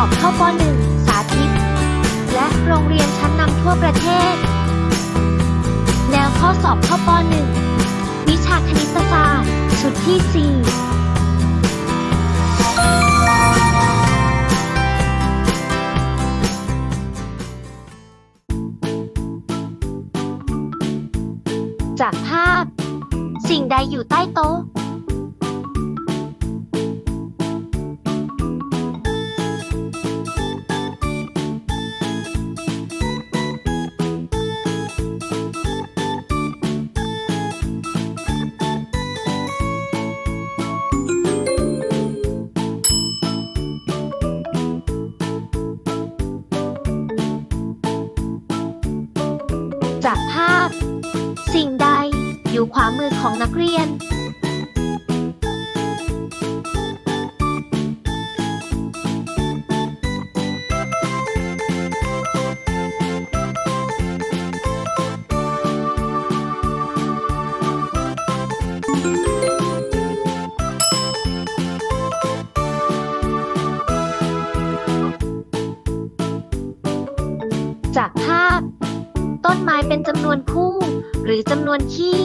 อบเข้าป .1 สาธิต และโรงเรียนชั้นนำทั่วประเทศ แนวข้อสอบเข้าป .1 วิชาคณิตศาสตร์ ชุดที่ 4จากภาพ สิ่งใดอยู่ใต้โต๊ะ ขวามือของนักเรียน จากภาพ ต้นไม้เป็นจำนวนคู่ หรือจำนวนขี้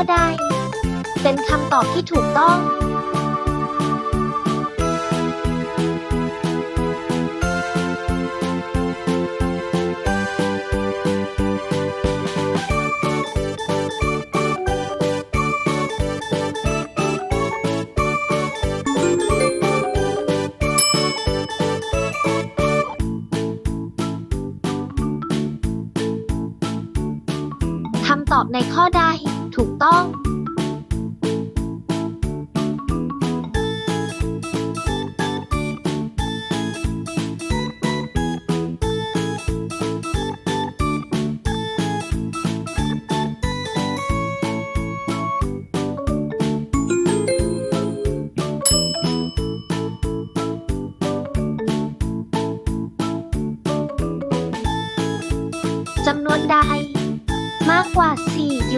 ข้อใดเป็นคำตอบที่ถูกต้องคำตอบในข้อใด ถูกต้อง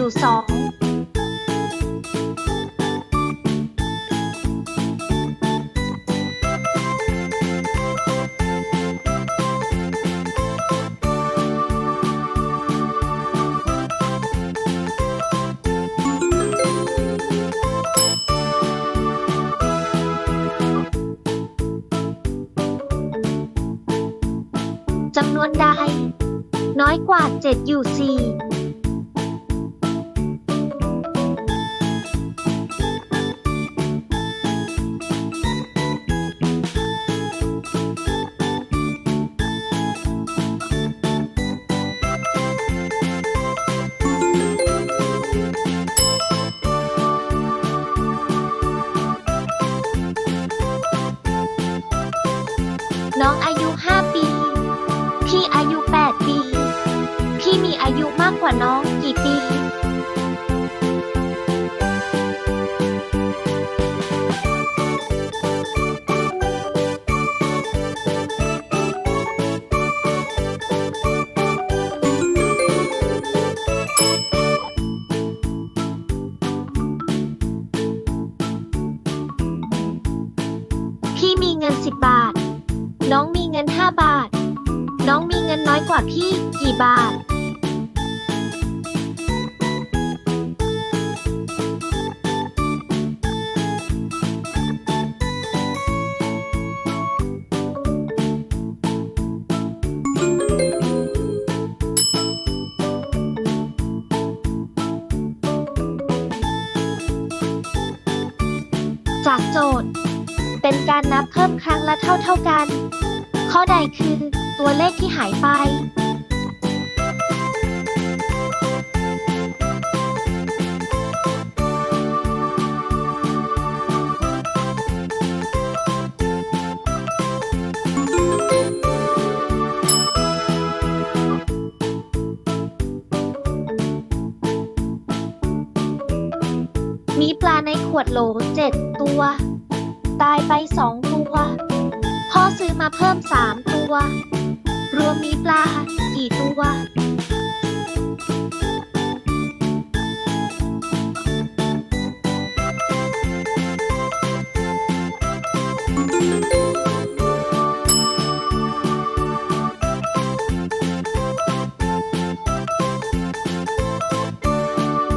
อยู่2จำนวนใด น้อยกว่า 7 อยู่ 4 พี่มีเงิน10บาท น้องมีเงิน5บาท น้องมีเงินน้อยกว่าพี่กี่บาท จากโจทย์ เป็นการนับเพิ่มครั้งละเท่าเท่ากัน ข้อใดคือตัวเลขที่หายไป มีปลาในขวดโหลเจ็ดตัว ตายไปสองตัว พ่อซื้อมาเพิ่มสามตัว รวมมีปลากี่ตัว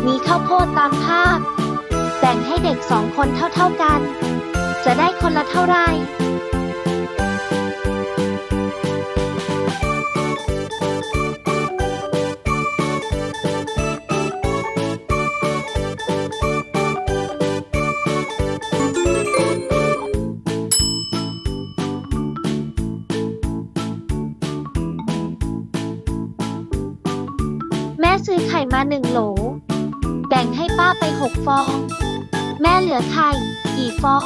มีข้าวโพดตามภาพ แบ่งให้เด็กสองคนเท่าๆกัน จะได้คนละเท่าไหร่แม่ซื้อไข่มาหนึ่งโหล แบ่งให้ป้าไปหกฟอง แม่เหลือไข่กี่ฟอง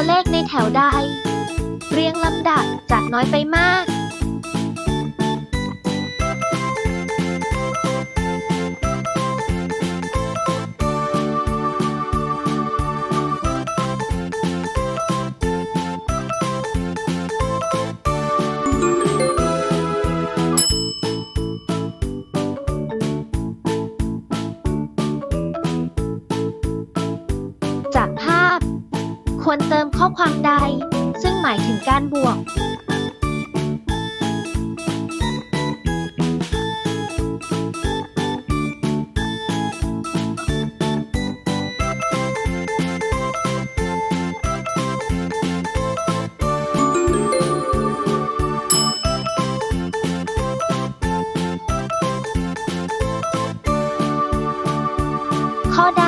ตัวเลขในแถวใด เรียงลำดับจากน้อยไปมากจาก ควรเติมข้อความใด ซึ่งหมายถึงการบวกข้อใด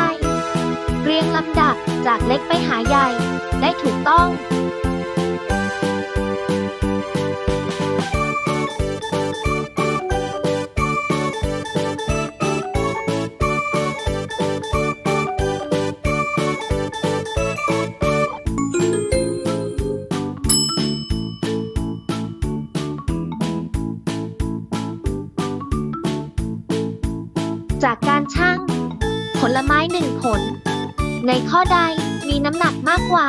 เรียงลำดับ จากเล็กไปหาใหญ่ ได้ถูกต้อง ข้อใดมีน้ำหนักมากกว่า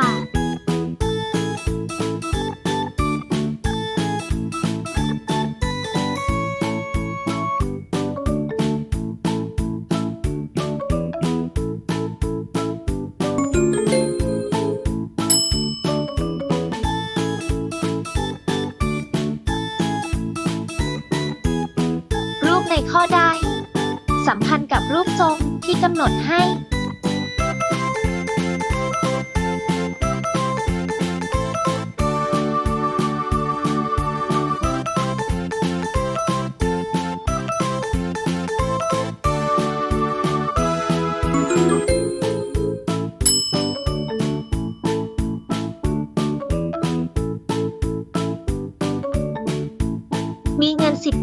รูปในข้อใดสัมพันธ์กับรูปทรงที่กำหนดให้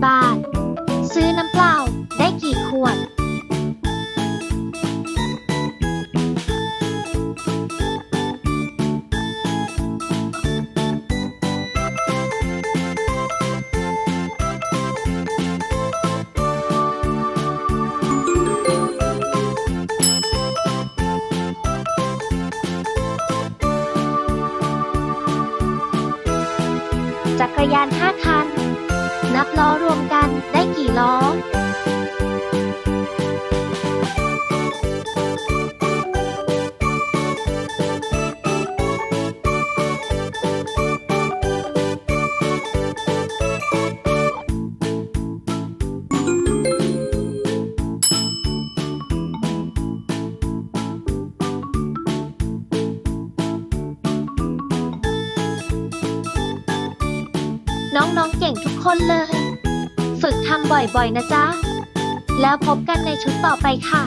บาทซื้อน้ำเปล่าได้กี่ขวด จักรยาน5คัน ไบ่อยๆ นะจ๊ะ แล้วพบกันในชุดต่อไปค่ะ